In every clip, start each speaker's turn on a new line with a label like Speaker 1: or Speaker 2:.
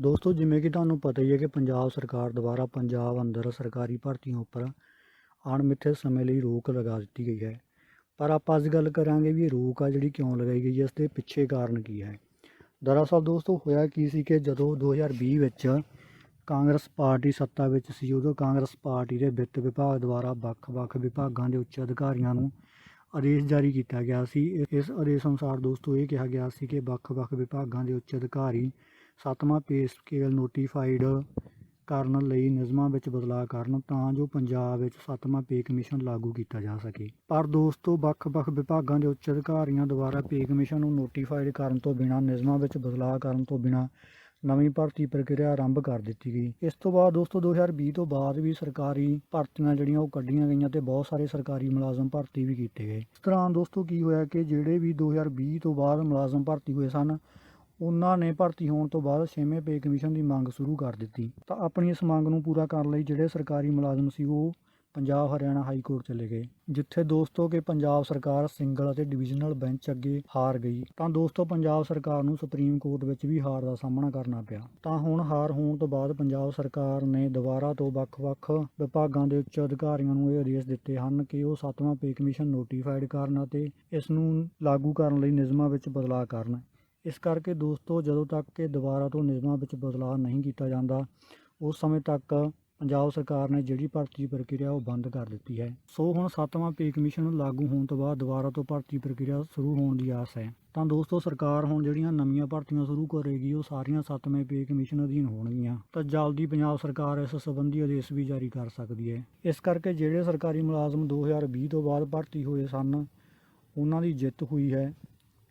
Speaker 1: ਦੋਸਤੋ, ਜਿਵੇਂ ਕਿ ਤੁਹਾਨੂੰ ਪਤਾ ਹੀ ਹੈ ਕਿ ਪੰਜਾਬ ਸਰਕਾਰ ਦੁਆਰਾ ਪੰਜਾਬ ਅੰਦਰ ਸਰਕਾਰੀ ਭਰਤੀਆਂ ਉੱਪਰ ਅਣਮਿੱਥੇ ਸਮੇਂ ਲਈ ਰੋਕ ਲਗਾ ਦਿੱਤੀ ਗਈ ਹੈ। ਪਰ ਆਪਾਂ ਅੱਜ ਗੱਲ ਕਰਾਂਗੇ ਵੀ ਇਹ ਰੋਕ ਆ ਜਿਹੜੀ ਕਿਉਂ ਲਗਾਈ ਗਈ ਹੈ, ਇਸ ਦੇ ਪਿੱਛੇ ਕਾਰਨ ਕੀ ਹੈ। ਦਰਅਸਲ ਦੋਸਤੋ, ਹੋਇਆ ਕੀ ਸੀ ਕਿ ਜਦੋਂ 2020 ਵਿੱਚ ਕਾਂਗਰਸ ਪਾਰਟੀ ਸੱਤਾ ਵਿੱਚ ਸੀ, ਉਦੋਂ ਕਾਂਗਰਸ ਪਾਰਟੀ ਦੇ ਵਿੱਤ ਵਿਭਾਗ ਦੁਆਰਾ ਵੱਖ-ਵੱਖ ਵਿਭਾਗਾਂ ਦੇ ਉੱਚ ਅਧਿਕਾਰੀਆਂ ਨੂੰ ਆਦੇਸ਼ ਜਾਰੀ ਕੀਤਾ ਗਿਆ ਸੀ। ਇਸ ਆਦੇਸ਼ ਅਨੁਸਾਰ ਦੋਸਤੋ, ਇਹ ਕਿਹਾ ਗਿਆ ਸੀ ਕਿ ਵੱਖ-ਵੱਖ ਵਿਭਾਗਾਂ ਦੇ ਉੱਚ ਅਧਿਕਾਰੀ ਸੱਤਵਾਂ ਪੇ ਸਕੇਲ ਨੋਟੀਫਾਈਡ ਕਰਨ ਲਈ ਨਿਯਮਾਂ ਵਿੱਚ ਬਦਲਾਅ ਕਰਨ ਤਾਂ ਜੋ ਪੰਜਾਬ ਵਿੱਚ ਸੱਤਵਾਂ ਪੇ ਕਮਿਸ਼ਨ ਲਾਗੂ ਕੀਤਾ ਜਾ ਸਕੇ। ਪਰ ਦੋਸਤੋ, ਵੱਖ-ਵੱਖ ਵਿਭਾਗਾਂ ਦੇ ਉੱਚ ਅਧਿਕਾਰੀਆਂ ਦੁਆਰਾ ਪੇ ਕਮਿਸ਼ਨ ਨੂੰ ਨੋਟੀਫਾਈਡ ਕਰਨ ਤੋਂ ਬਿਨਾਂ, ਨਿਯਮਾਂ ਵਿੱਚ ਬਦਲਾਅ ਕਰਨ ਤੋਂ ਬਿਨਾਂ ਨਵੀਂ ਭਰਤੀ ਪ੍ਰਕਿਰਿਆ ਆਰੰਭ ਕਰ ਦਿੱਤੀ ਗਈ। ਇਸ ਤੋਂ ਬਾਅਦ ਦੋਸਤੋ 2020 ਤੋਂ ਬਾਅਦ ਵੀ ਸਰਕਾਰੀ ਭਰਤੀਆਂ ਜਿਹੜੀਆਂ ਉਹ ਕੱਢੀਆਂ ਗਈਆਂ ਤੇ ਬਹੁਤ ਸਾਰੇ ਸਰਕਾਰੀ ਮੁਲਾਜ਼ਮ ਭਰਤੀ ਵੀ ਕੀਤੇ ਗਏ। ਇਸ ਤਰ੍ਹਾਂ ਦੋਸਤੋ, ਕੀ ਹੋਇਆ ਕਿ ਜਿਹੜੇ ਵੀ 2020 ਤੋਂ ਬਾਅਦ ਮੁਲਾਜ਼ਮ ਭਰਤੀ ਹੋਏ ਸਨ ਉਹਨਾਂ ਨੇ ਭਰਤੀ ਹੋਣ ਤੋਂ ਬਾਅਦ ਛੇਵੇਂ ਪੇ ਕਮਿਸ਼ਨ ਦੀ ਮੰਗ ਸ਼ੁਰੂ ਕਰ ਦਿੱਤੀ। ਤਾਂ ਆਪਣੀ ਇਸ ਮੰਗ ਨੂੰ ਪੂਰਾ ਕਰਨ ਲਈ ਜਿਹੜੇ ਸਰਕਾਰੀ ਮੁਲਾਜ਼ਮ ਸੀ, ਉਹ ਪੰਜਾਬ, ਹਰਿਆਣਾ ਹਾਈ ਕੋਰਟ ਚਲੇ ਗਏ, ਜਿੱਥੇ ਦੋਸਤੋ ਕਿ ਪੰਜਾਬ ਸਰਕਾਰ ਸਿੰਗਲ ਅਤੇ ਡਿਵੀਜ਼ਨਲ ਬੈਂਚ ਅੱਗੇ ਹਾਰ ਗਈ। ਤਾਂ ਦੋਸਤੋ, ਪੰਜਾਬ ਸਰਕਾਰ ਨੂੰ ਸੁਪਰੀਮ ਕੋਰਟ ਵਿੱਚ ਵੀ ਹਾਰ ਦਾ ਸਾਹਮਣਾ ਕਰਨਾ ਪਿਆ। ਤਾਂ ਹੁਣ ਹਾਰ ਹੋਣ ਤੋਂ ਬਾਅਦ ਪੰਜਾਬ ਸਰਕਾਰ ਨੇ ਦੁਬਾਰਾ ਤੋਂ ਵੱਖ-ਵੱਖ ਵਿਭਾਗਾਂ ਦੇ ਉੱਚ ਅਧਿਕਾਰੀਆਂ ਨੂੰ ਇਹ ਆਦੇਸ਼ ਦਿੱਤੇ ਹਨ ਕਿ ਉਹ ਸੱਤਵਾਂ ਪੇ ਕਮਿਸ਼ਨ ਨੋਟੀਫਾਈਡ ਕਰਨ ਅਤੇ ਇਸ ਨੂੰ ਲਾਗੂ ਕਰਨ ਲਈ ਨਿਯਮਾਂ ਵਿੱਚ ਬਦਲਾਅ ਕਰਨ। ਇਸ ਕਰਕੇ ਦੋਸਤੋ, ਜਦੋਂ ਤੱਕ ਕਿ ਦੁਬਾਰਾ ਤੋਂ ਨਿਯਮਾਂ ਵਿੱਚ ਬਦਲਾਅ ਨਹੀਂ ਕੀਤਾ ਜਾਂਦਾ, ਉਸ ਸਮੇਂ ਤੱਕ ਪੰਜਾਬ ਸਰਕਾਰ ਨੇ ਜਿਹੜੀ ਭਰਤੀ ਪ੍ਰਕਿਰਿਆ ਉਹ ਬੰਦ ਕਰ ਦਿੱਤੀ ਹੈ। ਸੋ ਹੁਣ ਸੱਤਵਾਂ ਪੇ ਕਮਿਸ਼ਨ ਲਾਗੂ ਹੋਣ ਤੋਂ ਬਾਅਦ ਦੁਬਾਰਾ ਤੋਂ ਭਰਤੀ ਪ੍ਰਕਿਰਿਆ ਸ਼ੁਰੂ ਹੋਣ ਦੀ ਆਸ ਹੈ। ਤਾਂ ਦੋਸਤੋ, ਸਰਕਾਰ ਹੁਣ ਜਿਹੜੀਆਂ ਨਵੀਆਂ ਭਰਤੀਆਂ ਸ਼ੁਰੂ ਕਰੇਗੀ, ਉਹ ਸਾਰੀਆਂ ਸੱਤਵੇਂ ਪੇ ਕਮਿਸ਼ਨ ਅਧੀਨ ਹੋਣਗੀਆਂ। ਤਾਂ ਜਲਦੀ ਪੰਜਾਬ ਸਰਕਾਰ ਇਸ ਸੰਬੰਧੀ ਆਦੇਸ਼ ਵੀ ਜਾਰੀ ਕਰ ਸਕਦੀ ਹੈ। ਇਸ ਕਰਕੇ ਜਿਹੜੇ ਸਰਕਾਰੀ ਮੁਲਾਜ਼ਮ 2020 ਤੋਂ ਬਾਅਦ ਭਰਤੀ ਹੋਏ ਸਨ, ਉਹਨਾਂ ਦੀ ਜਿੱਤ ਹੋਈ ਹੈ।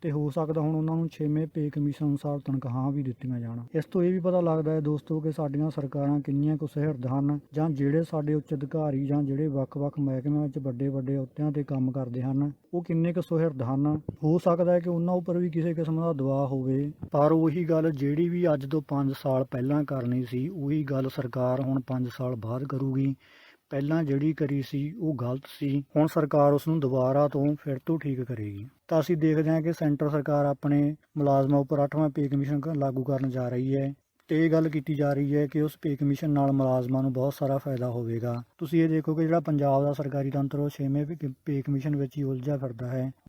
Speaker 1: ਤੇ ਹੋ ਸਕਦਾ ਹੁਣ ਉਹਨਾਂ ਨੂੰ 6ਵੇਂ ਪੇ ਕਮਿਸ਼ਨ ਅਨੁਸਾਰ ਤਨਖਾਹਾਂ ਵੀ ਦਿੱਤੀਆਂ ਜਾਣ। ਇਸ ਤੋਂ ਇਹ ਵੀ ਪਤਾ ਲੱਗਦਾ ਹੈ ਦੋਸਤੋ ਕਿ ਸਾਡੀਆਂ ਸਰਕਾਰਾਂ ਕਿੰਨੀਆਂ ਕੁ ਸੁਹਿਰਦ ਹਨ ਜਾਂ ਜਿਹੜੇ ਸਾਡੇ ਉੱਚ ਅਧਿਕਾਰੀ ਜਾਂ ਜਿਹੜੇ ਵੱਖ-ਵੱਖ ਮਹਿਕਮਿਆਂ ਵਿੱਚ ਵੱਡੇ-ਵੱਡੇ ਅਹੁਦਿਆਂ ਤੇ ਕੰਮ ਕਰਦੇ ਹਨ, ਉਹ ਕਿੰਨੇ ਕੁ ਸੁਹਿਰਦ ਹਨ? ਹੋ ਸਕਦਾ ਹੈ ਕਿ ਉਹਨਾਂ ਉੱਪਰ ਵੀ ਕਿਸੇ ਕਿਸਮ ਦਾ ਦਬਾਅ ਹੋਵੇ, ਪਰ ਉਹੀ ਗੱਲ ਜਿਹੜੀ ਵੀ ਅੱਜ ਤੋਂ 5 ਸਾਲ ਪਹਿਲਾਂ ਕਰਨੀ ਸੀ, ਉਹੀ ਗੱਲ ਸਰਕਾਰ ਹੁਣ 5 ਸਾਲ ਬਾਅਦ ਕਰੂਗੀ। ਪਹਿਲਾਂ ਜਿਹੜੀ ਕਰੀ ਸੀ, ਉਹ ਗਲਤ ਸੀ। ਹੁਣ ਸਰਕਾਰ ਉਸ ਨੂੰ ਦੁਬਾਰਾ ਤੋਂ ਫਿਰ ਤੋਂ ਠੀਕ ਕਰੇਗੀ। ਤਾਂ ਅਸੀਂ ਦੇਖਦੇ ਹਾਂ ਕਿ ਸੈਂਟਰ ਸਰਕਾਰ ਆਪਣੇ ਮੁਲਾਜ਼ਮਾਂ ਉੱਪਰ 8ਵਾਂ ਪੇ ਕਮਿਸ਼ਨ ਲਾਗੂ ਕਰਨ ਜਾ ਰਹੀ ਹੈ। ਤੇ ਇਹ ਗੱਲ ਕੀਤੀ ਜਾ ਰਹੀ ਹੈ ਕਿ ਉਸ ਪੇ ਕਮਿਸ਼ਨ ਨਾਲ ਮੁਲਾਜ਼ਮਾਂ ਨੂੰ ਬਹੁਤ ਸਾਰਾ ਫਾਇਦਾ ਹੋਵੇਗਾ। ਤੁਸੀਂ ਇਹ ਦੇਖੋ ਕਿ ਜਿਹੜਾ ਪੰਜਾਬ ਦਾ ਸਰਕਾਰੀ ਤੰਤਰ, ਉਹ 6ਵੇਂ ਪੇ ਕਮਿਸ਼ਨ ਵਿੱਚ ਹੀ ਉਲਝਿਆ ਫਿਰਦਾ ਹੈ।